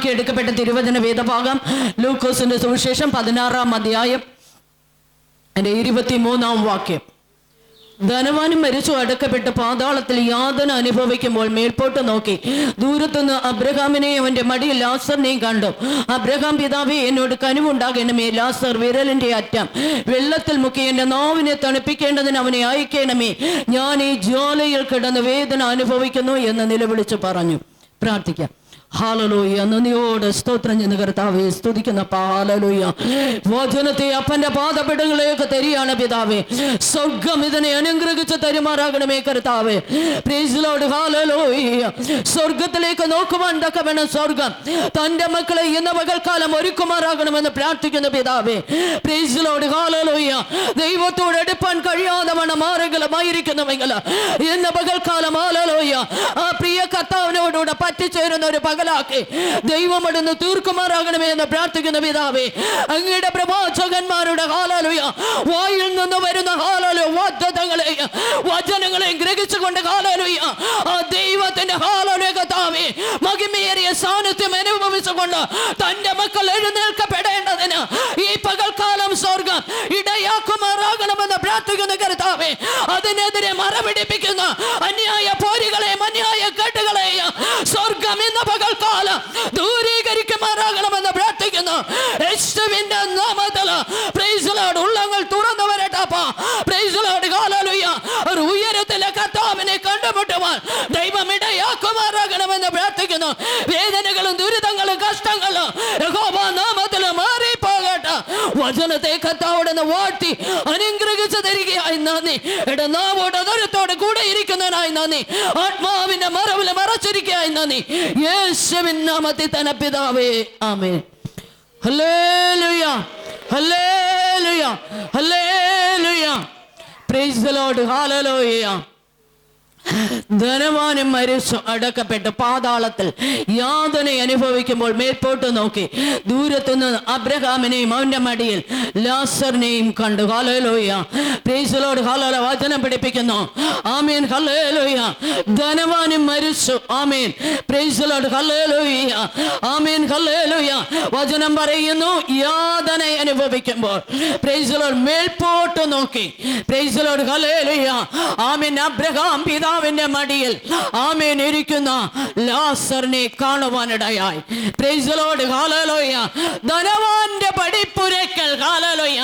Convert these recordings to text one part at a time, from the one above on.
ആധാരമാക്കി എടുക്കപ്പെട്ട തിരുവചന വേദഭാഗം ലൂക്കോസിന്റെ സുവിശേഷം പതിനാറാം അധ്യായം. എന്റെ ഇരുപത്തിമൂന്നാം വാക്യം. ധനവാനും മരിച്ചു അടക്കപ്പെട്ട് പാതാളത്തിൽ യാതന അനുഭവിക്കുമ്പോൾ മേൽപോട്ട് നോക്കി. ദൂരത്തുനിന്ന് അബ്രഹാമിനെയും അവന്റെ മടിയിൽ ലാസറിനെയും കണ്ടു. അബ്രഹാം പിതാവെ എന്നോട് കനിവുണ്ടാകണമേ ലാസർ വിരലിന്റെ അറ്റം. വെള്ളത്തിൽ മുക്കി എന്റെ നാവിനെ തണുപ്പിക്കേണ്ടതിന് അവനെ അയക്കണമേ. ഞാൻ ഈ ജ്വാലയിൽ കിടന്ന് വേദന അനുഭവിക്കുന്നു എന്ന് നിലവിളിച്ച് പറഞ്ഞു. പ്രാർത്ഥിക്കാം. ഹാലലൂയ. നന്ദിയോട് സ്തോത്രം ചെന്ന് കർത്താവെ സ്തുതിക്കുന്ന ഹാലലൂയ. വചനത്തെ അപ്പന്റെ പാദപിടങ്ങളിലേക്ക് തരികയാണ് പിതാവെ. സ്വർഗം ഇതിനെ അനുഗ്രഹിച്ച് തരുമാറാകണമേ കർത്താവെ. സ്വർഗത്തിലേക്ക് നോക്കുവാൻ തക്ക വേണം സ്വർഗം തന്റെ മക്കളെ ഇന്ന് പകൽക്കാലം ഒരുക്കുമാറാകണമെന്ന് പ്രാർത്ഥിക്കുന്ന പിതാവെ. പ്രീസിലോട് ഹാലലൂയ. ദൈവത്തോട് എടുപ്പാൻ കഴിയാതെ വേണം ആരെങ്കിലും ആയിരിക്കുന്നുവെങ്കിൽ ഇന്ന് പകൽക്കാലം ഹാലലൂയ. ആ പ്രിയ കർത്താവിനോടുകൂടെ പറ്റിച്ചേരുന്ന ഒരു പകലാക്കി ദൈവം അവിടുന്ന് തീർക്കുമാറാകണമേ എന്ന് പ്രാർത്ഥിക്കുന്ന പിതാവേ അങ്ങയുടെ പ്രവാചകന്മാരുടെ ഹാലാലുയ. വായിൽ നിന്ന് വരുന്ന ഹാലാലു വാഗ്ദത്തങ്ങളെ വചനങ്ങളെ ഗ്രഹിച്ചുകൊണ്ട് ഹാലാലുയ. ആ ദൈവത്തിന്റെ ഹാലലുയ കഥാവേ മഹിമേറിയ സാന്നിധ്യം അനുഭവിച്ചുകൊണ്ട് തന്റെ മക്കൾ എഴുന്നേൽക്കപ്പെടേണ്ടതിന് ഈ പകൽക്കാലം സ്വർഗം ഇടയാക്കുമാറാകണമെന്ന് പ്രാർത്ഥിക്കുന്ന കർത്താവേ അതിനെതിരെ മറപിടിപ്പിക്കുന്ന അന്യായ പോരികളെയും അന്യായ കെട്ടുകളെയും സ്വർഗം ഇന്ന് പകൽക്കാലം ദൂരീകരിക്കുമാറാകണമെന്ന് പ്രാർത്ഥിക്കുന്നു യേശുവിന്റെ നാമത്തിൽ പ്രൈസ് ലോർഡ് ഉള്ളങ്ങൾ തുറന്നു വരട്ടപ്പാ പ്രൈസ് ലോർഡ് ഹല്ലേലൂയ ഒരു ഉയരത്തിലെ കർത്താവിനെ കണ്ടുമുട്ടുവാൻ ദൈവം ഇടയാക്കുമാറാകണമെന്ന് പ്രാർത്ഥിക്കുന്നു. വേദനകളും ദുരിതങ്ങളും കഷ്ടങ്ങളും യഹോവ നാമത്തിൽ മാറിപ്പോകട്ടെ. വചനത്തെ കർത്താവോടെന്ന് വാഴ്ത്തി അനുഗ്രഹിച്ചു തരികയായി നന്ദി. എടാ നാവോട് ദുരത്തോട് കൂടെ ഇരിക്കുന്നതിനായി നന്ദി. ആത്മാവിന്റെ മറവിൽ മറച്ചിരിക്കുകയായി നന്ദി. യേശുവിൻ നാമത്തിൽ തന്നെ പിതാവേ. ആമേ ഹല്ലേലൂയ ഹല്ലേലൂയ ഹല്ലേലൂയ പ്രൈസ് ദി ലോർഡ് ഹല്ലേലൂയ ധനവാനും മരിച്ചു അടക്കപ്പെട്ട് പാതാളത്തിൽ യാതന അനുഭവിക്കുമ്പോൾ മേൽപോട്ട് നോക്കി. ദൂരത്തുനിന്ന് അബ്രഹാമിനെയും അവന്റെ മടിയിൽ ലാസറിനെയും കണ്ടു. ഹലോയ പ്രേസലോട് ഹലോല വചനം പിടിപ്പിക്കുന്നു ആമീൻ. ഹലോയ ധനവാനും മരിച്ചു. ആമീൻ. പ്രേസലോട് ഹലോയ ആമീൻ. ഹലോയ വചനം പറയുന്നു. യാതന അനുഭവിക്കുമ്പോൾ പ്രേസലോട് മേൽപോട്ട് നോക്കി. പ്രേസലോട് ഹലോയ ആമീൻ. അബ്രഹാം പിതാവിന്റെ മടിയിൽ ആമേൻ ഇരിക്കുന്ന ലാസറിനെ കാണുവാനിടയായി. പ്രൈസലോട് കാലലോയ ധനവാന്റെ പടിപ്പുരക്കൽ കാലലോയ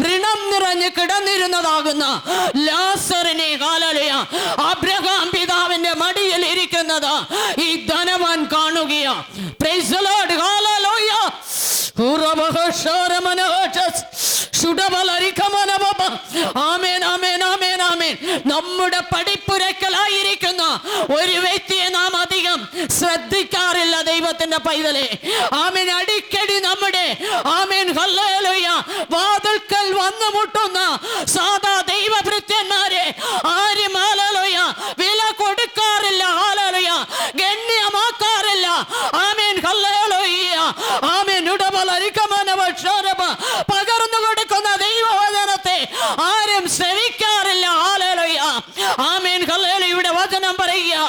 വൃണം നിറഞ്ഞ് കിടന്നിരുന്നതാകുന്ന ലാസറിനെ കാലലോയ അബ്രഹാം പിതാവിന്റെ മടിയിൽ ഇരിക്കുന്നത് ഈ ധനവാൻ കാണുകയാ. പ്രൈസലോട് ഹാലലോയ ആമേൻ ആമേൻ ആമേൻ നമ്മുടെ പടിപ്പുരക്കലായിരിക്കുന്ന ഒരു വ്യക്തിയെ നാം അധികം ശ്രദ്ധിക്കാറില്ല ദൈവത്തിന്റെ പൈതലെ. ആമേൻ. അടിക്കടി നമ്മുടെ ആമേൻ വാതിൽക്കൽ വന്നു മുട്ടുന്ന സാധാ ദൈവഭൃത്യന്മാരെ ആരും ഹാലലോയ വില കൊടുക്കാറില്ല ഹാലലോയ ഗണ്യമാക്കാറില്ല ആമേൻ ഹല്ലേലൂയ ആമേൻ ഉടബലരിക്കമനവ ക്ഷോരബ പകർന്നു കൊടുക്കുന്ന ദൈവവചനത്തെ ആരും ശ്രവിക്കാറില്ല ഹാലലോയ ആമേൻ ഹല്ലേലൂയുടെ വചനം പറയുക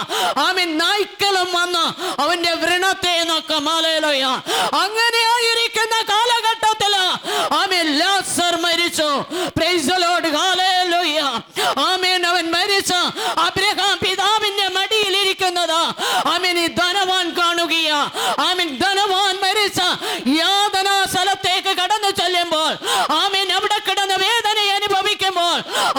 ആമേൻ നായ്ക്കളും വന്ന് അവന്റെ വ്രണത്തെ നോക്കാം ഹാലലോയ അങ്ങനെ ആയിരിക്കുന്ന കാലഘട്ടത്തിൽ ആമേൻ ലാസർ മരിച്ചു. പ്രൈസ് ലോർഡ് ഹാലലോയ ആമേൻ അവൻ മരിച്ച അബ്രഹാം പിതാവിന്റെ മടിയിൽ ഇരിക്കുന്നത് ആമേൻ ഈ ധനവാൻ കാണുകയാ. ആമേൻ ധനവാൻ മരിച്ച യാതന സ്ഥലത്തേക്ക് കടന്നു ചെല്ലുമ്പോൾ ആമീൻ അവിടെ കിടന്ന് വേദന അനുഭവിക്കുമ്പോൾ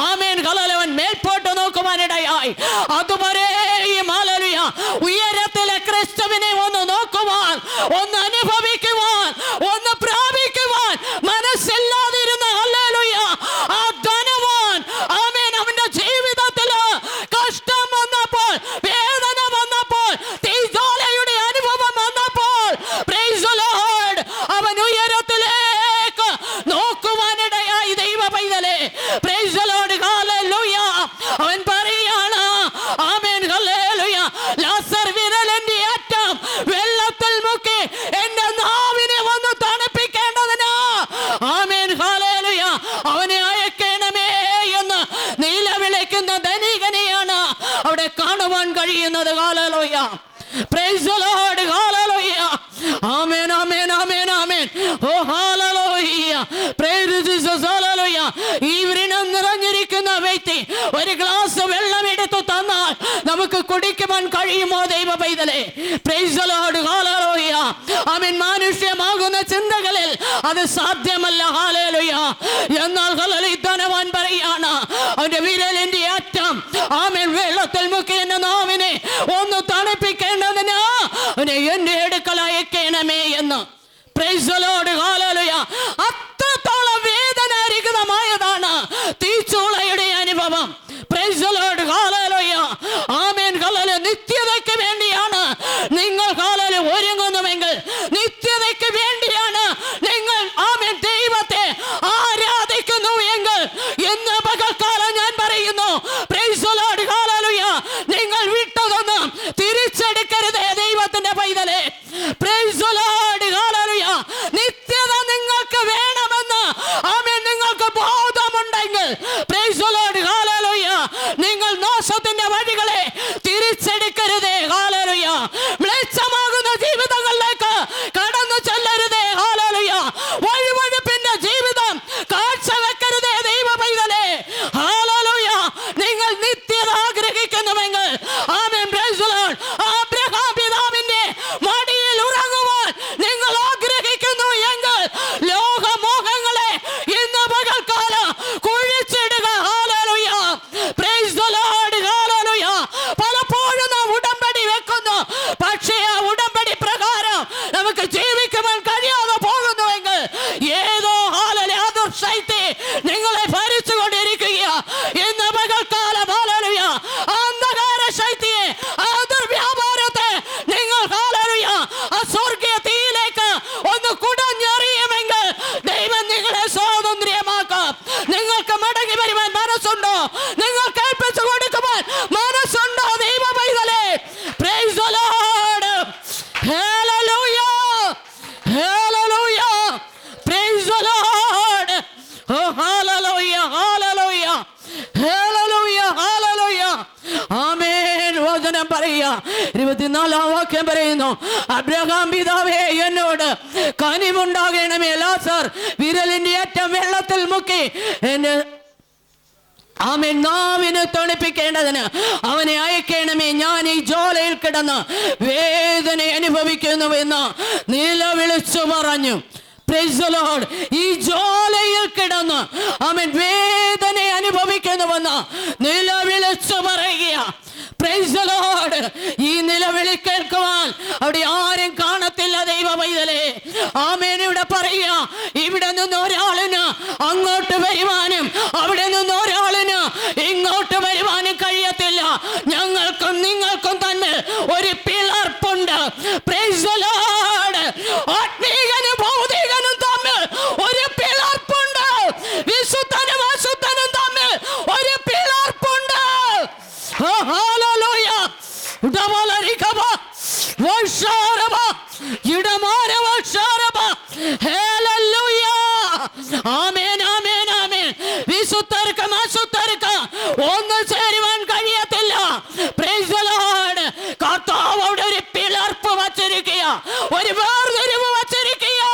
ആമീൻ ഹലലവൻ മേൽപോട്ട് നോക്കുവാനിടയായി. അതുവരെ ഈ മാലലിയ ഒന്ന് അനുഭവിക്കുവാൻ പ്രൈസ് ലോർഡ് ഹല്ലേലൂയ ആമേൻ ആമേൻ ആമേൻ ആമേൻ. ഓ ഹല്ലേലൂയ. Praise Jesus hallelujah. ഈ വ്രണം നിറഞ്ഞിരിക്കുന്ന വ്യക്തി ഒരു ഗ്ലാസ് വെള്ളം എടുത്തു തന്നാൽ നമുക്ക് കുടിക്കുവാൻ കഴിയുമോ ദൈവ പൈതലേ? Praise Lord hallelujah. ആമേൻ. മാനുഷ്യമാകുന്ന ചിന്തകളിൽ അത് സാധ്യമല്ല ഹല്ലേലൂയ. എന്നാൽ ഹല്ലേലൂയ ഇരുപത്തിനാലാം വാക്യം പറയുന്നു അബ്രഹാം പിതാവേ എന്നോട് കനിവുണ്ടാകണമേ ലാസർ വിരലിന്റെ ഏറ്റം വെള്ളത്തിൽ മുക്കി എന്നെ ആമേ നാവിനെ തണുപ്പിക്കേണ്ടതിന് അവനെ അയക്കണമേ. ഞാൻ ഈ ജോലയിൽ കിടന്ന് വേദന അനുഭവിക്കുന്നുവെന്ന് നിലവിളിച്ചു പറഞ്ഞു. ഈ ജോലയിൽ കിടന്ന് അവൻ വേദന അനുഭവിക്കുന്നുവെന്ന് നില ഈ നിലവിളി കേൾക്കുവാൻ അവിടെ ആരും കാണത്തില്ല ദൈവ പൈതലേ ആമേൻ ഇവിടെ പറയുക. ഇവിടെ നിന്ന് ഒരാളിന് അങ്ങോട്ട് വരുവാനും അവിടെ നിന്ന് ഒരാളിന് ഇങ്ങോട്ട് വരുവാനും കഴിയത്തില്ല. ഞങ്ങൾക്കും നിങ്ങൾക്കും തന്നെ ഒരു പിളർപ്പുണ്ട്. പ്രൈസ് വിശുദ്ധർക്കും അശുദ്ധർക്കും ഒന്നും ചേരുവാൻ കഴിയത്തില്ല. കർത്താവ് അവിടെ ഒരു പിളർപ്പ് വച്ചിരിക്കുക. ഒരു വേർതിരിവ് വച്ചിരിക്കുക.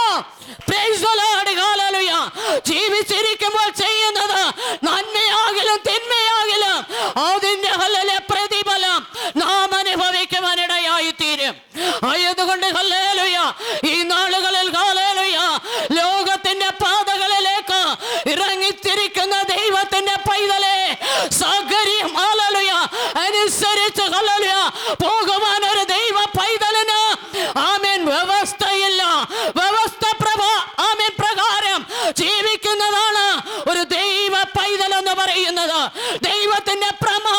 ജീവിച്ചിരിക്കുമ്പോൾ ചെയ്യുന്നത് ദൈവത്തിന്റെ പ്രമാ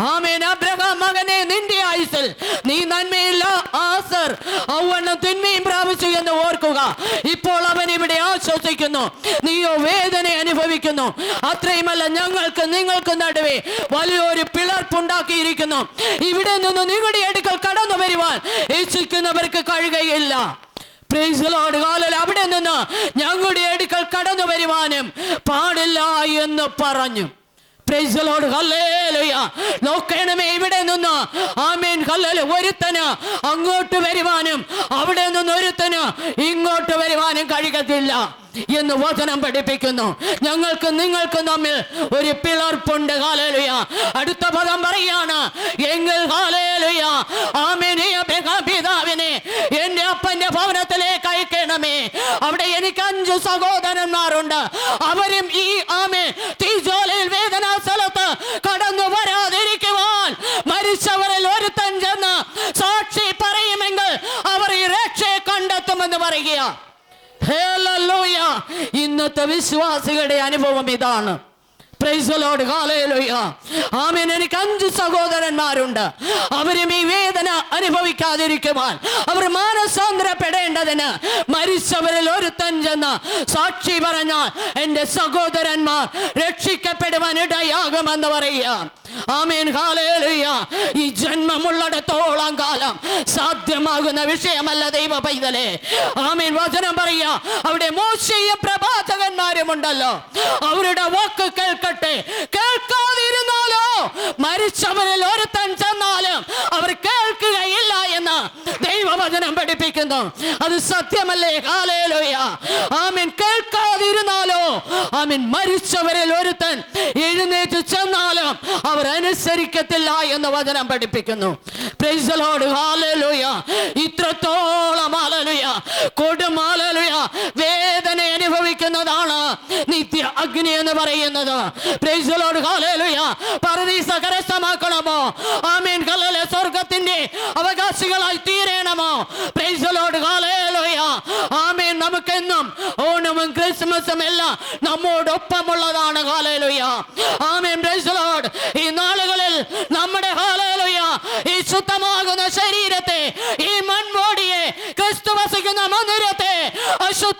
ആമേൻ. അബ്രഹാം മകനെ നിന്റെ ആയുസിൽ നീ നന്മയില്ല ആസർ. ഔവണ്ണം തിന്മയും പ്രാപിച്ചു എന്ന് ഓർക്കുക. ഇപ്പോൾ അവൻ ഇവിടെ ആശ്വസിക്കുന്നു. നീയോ വേദന അനുഭവിക്കുന്നു. അത്രയുമല്ല ഞങ്ങൾക്ക് നിങ്ങൾക്ക് നടുവേ വലിയൊരു പിളർപ്പുണ്ടാക്കിയിരിക്കുന്നു. ഇവിടെ നിന്ന് നിങ്ങളുടെ അടുക്കൽ കടന്നു വരുവാൻ ഇച്ഛിക്കുന്നവർക്ക് കഴിയുകയില്ല. Lord. Hallelujah. അവിടെ നിന്ന് ഞങ്ങളുടെ അടുക്കൽ കടന്നു വരുവാനും പാടില്ല എന്ന് പറഞ്ഞു. നോക്കണമേ ഇവിടെ നിന്ന്. ആമേൻ. ഹല്ലേലൂയ. ഒരുത്തന് അങ്ങോട്ട് വരുവാനും അവിടെ നിന്ന് ഒരുത്തന് ഇങ്ങോട്ട് വരുവാനും കഴിയത്തില്ല എന്ന് വചനം പഠിപ്പിക്കുന്നു. ഞങ്ങൾക്ക് നിങ്ങൾക്ക് തമ്മിൽ ഒരു പിളർപ്പുണ്ട്. ഹാലേലുയ അടുത്ത പദം പറയാണ് എങ്കിൽ ഹാലേലുയ ആമേനെ പിതാവിനെ എന്റെ അപ്പന്റെ ഭവനത്തിലേക്ക് അയക്കണമേ. അവിടെ എനിക്ക് അഞ്ച് സഹോദരന്മാരുണ്ട്. അവരും ഈ ആമേ തീജോലയിൽ വേദനാ സ്ഥലത്ത് കടന്നു വരാതിരിക്കുവാൻ മരിച്ചവരിൽ ഒരുത്തൻ ചെന്ന് സാക്ഷി പറയുമെങ്കിൽ അവർ ഈ രക്ഷയെ കണ്ടെത്തുമെന്ന് പറയുക ഹല്ലേലൂയ. ഇന്നത്തെ വിശ്വാസികളുടെ അനുഭവം ഇതാണ്. ആമേൻ. എനിക്ക് അഞ്ച് സഹോദരന്മാരുണ്ട്. അവരും ഈ വേദന അനുഭവിക്കാതിരിക്കുവാൻ. അവർ മാനസാന്തരപ്പെടേണ്ടതിന് മരിച്ചവരിൽ ഒരുത്തൻ ചെന്ന് സാക്ഷി പറഞ്ഞാൽ എന്റെ സഹോദരന്മാർ രക്ഷിക്കപ്പെടുവാൻ ഇടയാകുമെന്ന് പറയുക. ആമേൻ ഹാലേലുയ ഈ ജന്മമുള്ളിടത്തോളം കാലം സാധ്യമാകുന്ന വിഷയമല്ല ദൈവ പൈതലേ. ആമേൻ വചനം പറയുക. അവിടെ മോശയും പ്രഭാതകന്മാരും ഉണ്ടല്ലോ. അവരുടെ വാക്ക് കേൾക്കട്ടെ. കേൾക്കാതിരുന്നാലോ? മരിച്ചവരിൽ ഒരുത്തൻ ചെന്നാലും അവർ കേൾക്കുകയില്ല എന്ന് ദൈവവചനം പഠിപ്പിക്കുന്നു. അത് സത്യമല്ലേ? ഹാലേലുയ ആമേൻ കേൾക്കാതിരുന്നാലോ? ആമേൻ മരിച്ചവരിൽ ഒരുത്തൻ അനുസരിക്കത്തില്ല എന്ന് വചനം പഠിപ്പിക്കുന്നു. ഇത്രത്തോളം ഹാലലുയ കൊടുമാലലുയ വേദന അനുഭവിക്കുന്നതാണ് നിത്യ അഗ്നി എന്ന് പറയുന്നത്. കരസ്ഥമാക്കണമോ ആമീൻ. കല്ലലെ സ്വർഗത്തിന്റെ അവകാശികളായി തീരണമോ? പ്രൈസലോട്. Hallelujah. ആമീൻ. നമുക്കെന്നും ഓണവും ക്രിസ്മസും എല്ലാം നമ്മോടൊപ്പമുള്ളതാണ്. ഹാലേലുയ ആമേൻ. Praise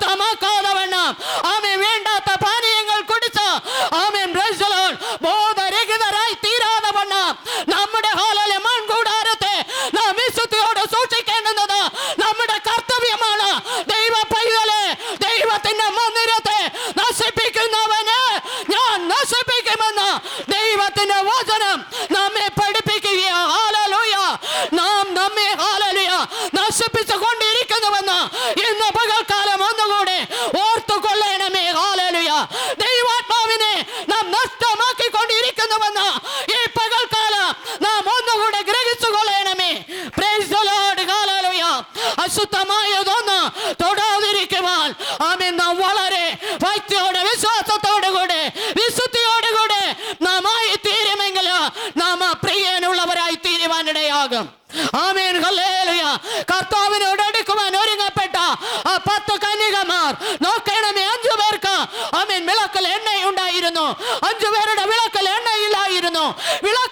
তামাক খাওয়া যাবে না അഞ്ചു പേരുടെ വിളക്കൽ എണ്ണയിലായിരുന്നു. വിളക്കാകുന്ന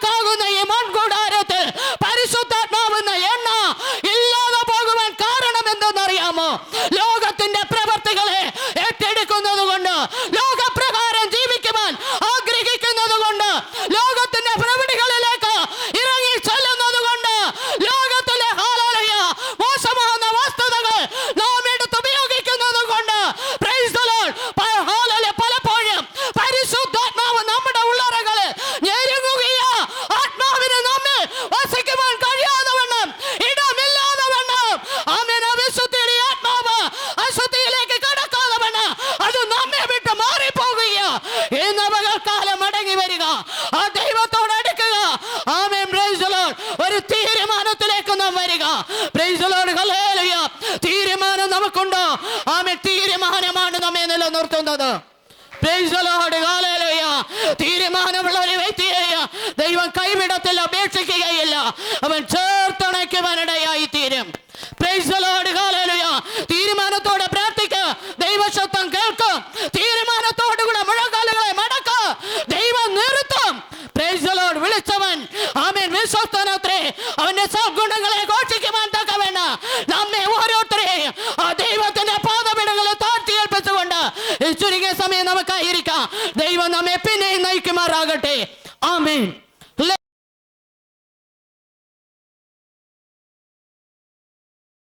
നമുക്കുണ്ടോ? ആമേ തീരുമാനമാണ് നമ്മെ നിലനിർത്തുന്നത്. തീരുമാനമുള്ള ഒരു വ്യക്തിയെ ദൈവം കൈവിടത്തിൽ ഉപേക്ഷിക്കുകയില്ല അവൻ ചേർത്തണയ്ക്കുവാനിടയായി തീരും. Praise the ദൈവം നമ്മെ പിന്നെ നയിക്കുമാറാകട്ടെ.